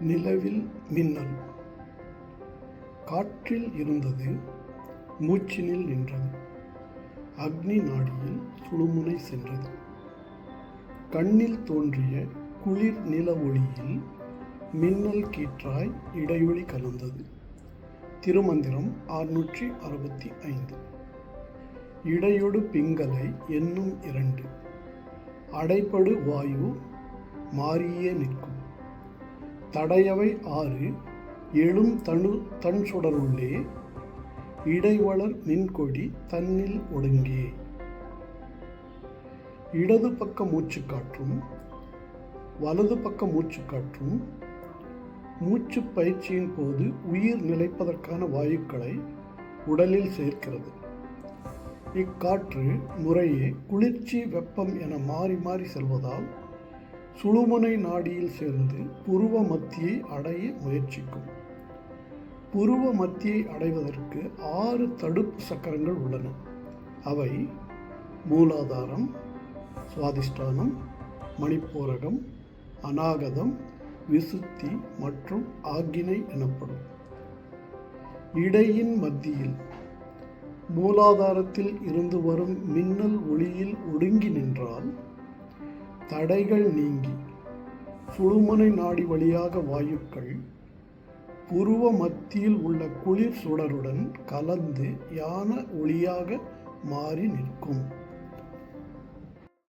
நிலவில் மின்னல். காற்றில் இருந்தது மூச்சினில் நின்றது. அக்னி நாடியில் சுழுமுனை சென்றது. கண்ணில் தோன்றிய குளிர் நில ஒளியில் மின்னல் கீற்றாய் இடைவெளி கலந்தது. திருமந்திரம் அறுநூற்றி அறுபத்தி ஐந்து. இடையொடு பிங்கலை என்னும் இரண்டு. அடைபடு வாயு மாறியே நிற்கும். தடையவை ஆறு. எழும் தனு தன் சுடருள்ளே. இடைவளர் மின்கொடி தன்னில் ஒடுங்கே. இடது பக்க மூச்சுக்காற்றும் வலது பக்க மூச்சுக்காற்றும் மூச்சு பயிற்சியின் போது உயிர் நிலைப்பதற்கான வாயுக்களை உடலில் சேர்க்கிறது. இக்காற்று முறையே குளிர்ச்சி வெப்பம் என மாறி மாறி செல்வதால் சுழுமுனை நாடியில் சேர்ந்து புருவ மத்தியை அடைய முயற்சிக்கும். புருவ மத்தியை அடைவதற்கு ஆறு தடுப்பு சக்கரங்கள் உள்ளன. அவை மூலாதாரம் சுவாதிஷ்டானம் மணிப்பூரகம் அநாகதம் விசுத்தி மற்றும் ஆக்கினை எனப்படும். இடையின் மத்தியில் மூலாதாரத்தில் இருந்து வரும் மின்னல் ஒளியில் ஒடுங்கி நின்றால் தடைகள் நீங்கி சுழுமனை நாடி வழியாக வாயுக்கள் புருவ மத்தியில் உள்ள குளிர் சுடருடன் கலந்து யான ஒளியாக மாறி நிற்கும்.